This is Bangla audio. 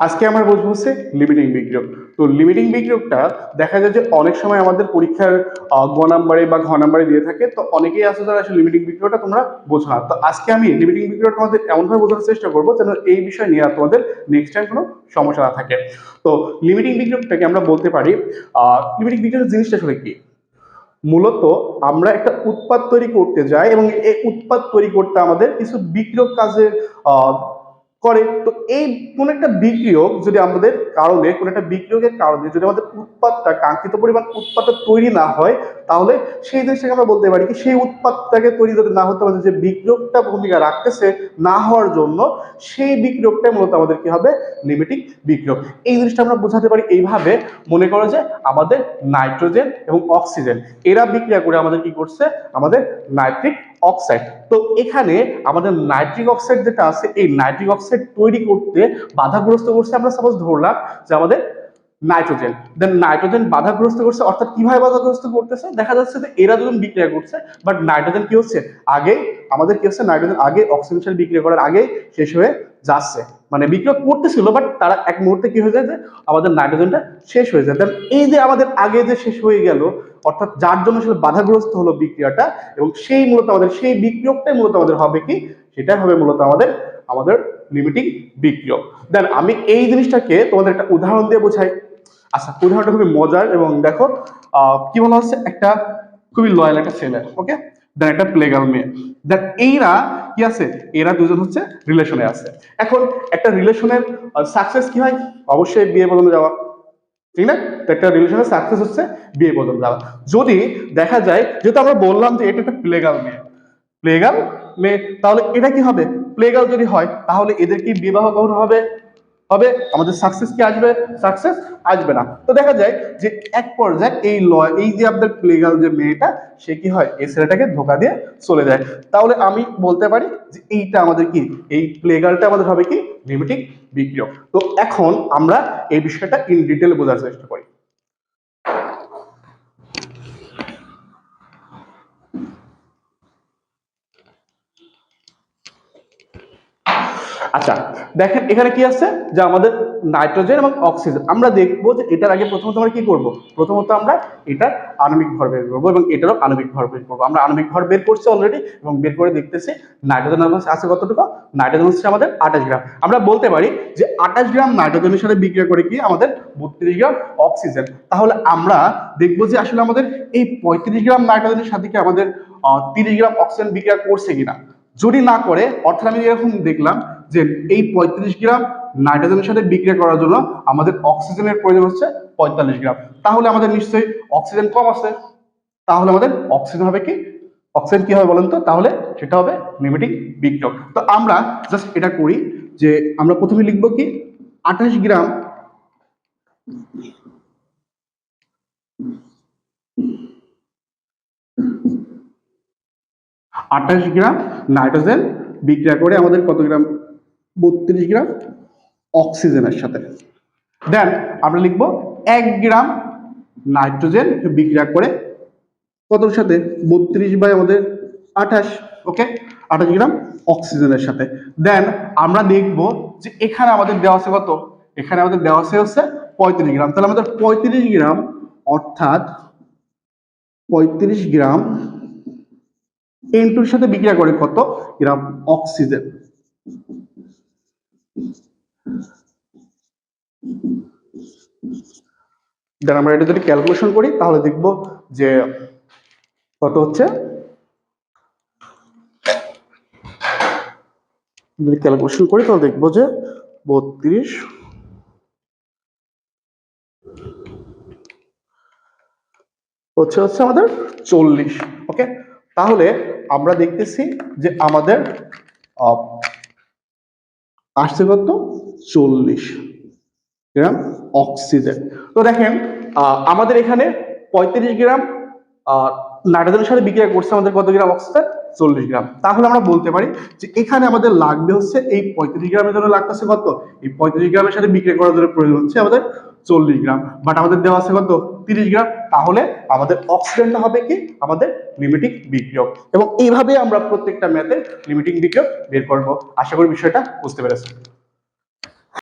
আজকে আমরা বলব হচ্ছে লিমিটিং বিক্রিয়ক। তো লিমিটিং বিক্রিয়কটা দেখা যায় যে অনেক সময় আমাদের পরীক্ষার গ নাম্বারে বা ঘ নাম্বারে দিয়ে থাকে, তো অনেকেই আছে যারা আসলে লিমিটিং বিক্রিয়কটা তোমরা বোঝো না। তো আজকে আমি লিমিটিং বিক্রিয়ক তোমাদের এমনভাবে বোঝানোর চেষ্টা করব যেন এই বিষয় নিয়ে আর তোমাদের নেক্সট টাইম কোনো সমস্যা না থাকে। তো লিমিটিং বিক্রিয়কটাকে আমরা বলতে পারি লিমিটিং বিক্রিয়ক জিনিসটা আসলে কি? মূলত আমরা একটা উৎপাদ তৈরি করতে যাই এবং এই উৎপাদ তৈরি করতে আমাদের কিছু বিক্রিয়ক কাজের করে। তো এই কোন একটা বিক্রিয়ক যদি আমাদের কারণে, কোন একটা বিক্রিয়কের কারণে যদি আমাদের উৎপাদটা, কাঙ্ক্ষিত পরিমাণ উৎপাদটা তৈরি না হয় তাহলে সেই জিনিসটাকে আমরা বলতে পারি কি সেই উৎপাদটাকে তৈরি যদি না হতে আমাদের যে বিক্রিয়কটা ভূমিকা রাখতেছে না হওয়ার জন্য সেই বিক্রিয়কটাই মূলত আমাদের কি হবে? লিমিটিং বিক্রিয়ক এই জিনিসটা আমরা বোঝাতে পারি এইভাবে। মনে করো যে আমাদের নাইট্রোজেন এবং অক্সিজেন, এরা বিক্রিয়া করে আমাদের কি করছে? আমাদের নাইট্রিক অক্সাইড। তো এখানে আমাদের নাইট্রিক অক্সাইড যেটা আছে, এই নাইট্রিক অক্সাইড তৈরি করতে বাধাগ্রস্ত করছে আমরা সাপোজ ধরলাম যে আমাদের নাইট্রোজেন। দেন নাইট্রোজেন বাধাগ্রস্ত করছে, অর্থাৎ কীভাবে বাধাগ্রস্ত করতেছে? দেখা যাচ্ছে যে এরা দুজন বিক্রিয়া করছে বাট নাইট্রোজেন কি হচ্ছে? আগে আমাদের কি হচ্ছে? নাইট্রোজেন আগে অক্সিজেন বিক্রিয়া করার আগে শেষ হয়ে যাচ্ছে। মানে বিক্রিয়া করতেছিল বাট তারা এক মুহূর্তে কি হয়ে যায় যে আমাদের নাইট্রোজেনটা শেষ হয়ে যায়। দেন এই যে আমাদের আগে যে শেষ হয়ে গেল, অর্থাৎ যার জন্য আসলে বাধাগ্রস্ত হলো বিক্রিয়াটা, এবং সেই মূলত আমাদের, সেই বিক্রিয়কটাই মূলত আমাদের হবে কি? সেটাই হবে মূলত আমাদের আমাদের লিমিটিং বিক্রিয়ক। দেন আমি এই জিনিসটাকে তোমাদের একটা উদাহরণ দিয়ে বোঝাই। আচ্ছা উদাহরণটা খুবই মজার এবং দেখো কি বলা হচ্ছে? একটা খুবই লয়াল একটা ছেলে ওকে দেন একটা প্লেগাল মেয়ে দেন এইরা কি আছে? এরা দুজন হচ্ছে রিলেশনে আছে। এখন একটা রিলেশনের সাকসেস কি হয়? অবশ্যই বিয়ে পর্যন্ত যাওয়া। ঠিক না? একটা রিলেশনের সাকসেস হচ্ছে বিয়ে পর্যন্ত যাওয়া। যদি দেখা যায়, যেহেতু আমরা বললাম যে এটা একটা প্লেগাল মেয়ে প্লেগাল মেয়ে তাহলে এটা কি হবে? প্লেগাল যদি হয়, তাহলে এদের কি বিবাহ কখন হবে? হবে, আমাদের সাকসেস কি আসবে? সাকসেস আসবে না। তো দেখা যায় যে এক পর্যায়ে এই ল এই যে আপনাদের লিগাল যে মেয়েটা, সে কি হয়? এই ছেলেটাকে ধোকা দিয়ে চলে যায়। তাহলে আমি বলতে পারি যে এইটা আমাদের কি? এই প্লেগালটা আমাদের হবে কি? লিমিটিং বিক্রিয় তো এখন আমরা এই বিষয়টা ইন ডিটেল বোঝার চেষ্টা করি। আচ্ছা দেখেন এখানে কি আছে? যে আমাদের নাইট্রোজেন এবং অক্সিজেন। আমরা দেখব যে এটার আগে প্রথমত আমরা কি করব? প্রথমত আমরা এটা আণবিক ভর বের করব এবং এটারও আণবিক ভর বের করব। আমরা আণবিক ভর বের করছি অলরেডি এবং বের করে দেখতেছি নাইট্রোজেন আছে কতটুকু? নাইট্রোজেন হচ্ছে আমাদের আঠাশ গ্রাম। আমরা বলতে পারি যে আঠাশ গ্রাম নাইট্রোজেনের সাথে বিক্রিয়া করে কি? আমাদের বত্রিশ গ্রাম অক্সিজেন। তাহলে আমরা দেখব যে আসলে আমাদের এই পঁয়ত্রিশ গ্রাম নাইট্রোজেনের সাথে কি আমাদের তিরিশ গ্রাম অক্সিজেন বিক্রিয়া করছে কিনা? যদি না করে, অর্থাৎ আমি এরকম দেখলাম যে এই পঁয়ত্রিশ গ্রাম নাইট্রোজেনের সাথে বিক্রিয়া করার জন্য আমাদের অক্সিজেনের প্রয়োজন হচ্ছে পঁয়তাল্লিশ গ্রাম। তাহলে আমাদের নিশ্চয়ই অক্সিজেন কম আছে। তাহলে আমাদের অক্সিজেন হবে কি? অক্সিজেন কি হবে বলেন তো? তাহলে সেটা হবে লিমিটিং বিক্রিয়ক। তো আমরা জাস্ট এটা করি যে আমরা প্রথমে লিখব কি? আঠাশ গ্রাম আঠাশ গ্রাম নাইট্রোজেন বিক্রিয়া করে আমাদের কত গ্রাম? বত্রিশ গ্রাম অক্সিজেনের সাথে। দেন আমরা লিখব এক গ্রাম নাইট্রোজেন বিক্রিয়া করে কতর সাথে? বত্রিশ বাই আমাদের আঠাশ, ওকে? আঠাশ গ্রাম অক্সিজেনের সাথে। দেন আমরা দেখব যে এখানে আমাদের দেওয়া আছে কত? এখানে আমাদের দেওয়া আছে হচ্ছে পঁয়ত্রিশ গ্রাম। তাহলে আমাদের পঁয়ত্রিশ গ্রাম, অর্থাৎ পঁয়ত্রিশ গ্রাম এন্টুর সাথে বিক্রিয়া করে কত? গ্রাম অক্সিজেন। দেন আমরা এটা যদি ক্যালকুলেশন করি, তাহলে দেখব যে কত হচ্ছে? যদি ক্যালকুলেশন করি, তাহলে দেখব যে বত্রিশ হচ্ছে হচ্ছে আমাদের চল্লিশ ওকে তাহলে আমরা দেখতেছি যে আমাদের আসছে কত? চল্লিশ। Gram oxygen. তো দেখেন আমাদের এখানে পঁয়ত্রিশ গ্রাম নাইট্রোজেনের সাথে বিক্রিয়া করছে আমাদের কত গ্রাম অক্সিজেন? চল্লিশ গ্রাম। তাহলে আমরা বলতে পারি যে এখানে আমাদের লাগবে হচ্ছে এই পঁয়ত্রিশ গ্রামের জন্য লাগতেছে কত? এই পঁয়ত্রিশ গ্রামের সাথে বিক্রিয়া করার জন্য প্রয়োজন হচ্ছে আমাদের চল্লিশ গ্রাম। বাট আমাদের দেওয়া আছে কত? তিরিশ গ্রাম। তাহলে আমাদের অক্সিজেনটা হবে কি? আমাদের লিমিটিং বিক্রিয়ক। এবং এইভাবে আমরা প্রত্যেকটা ম্যাথে লিমিটিং বিক্রিয়ক বের করব। আশা করি বিষয়টা বুঝতে পেরেছি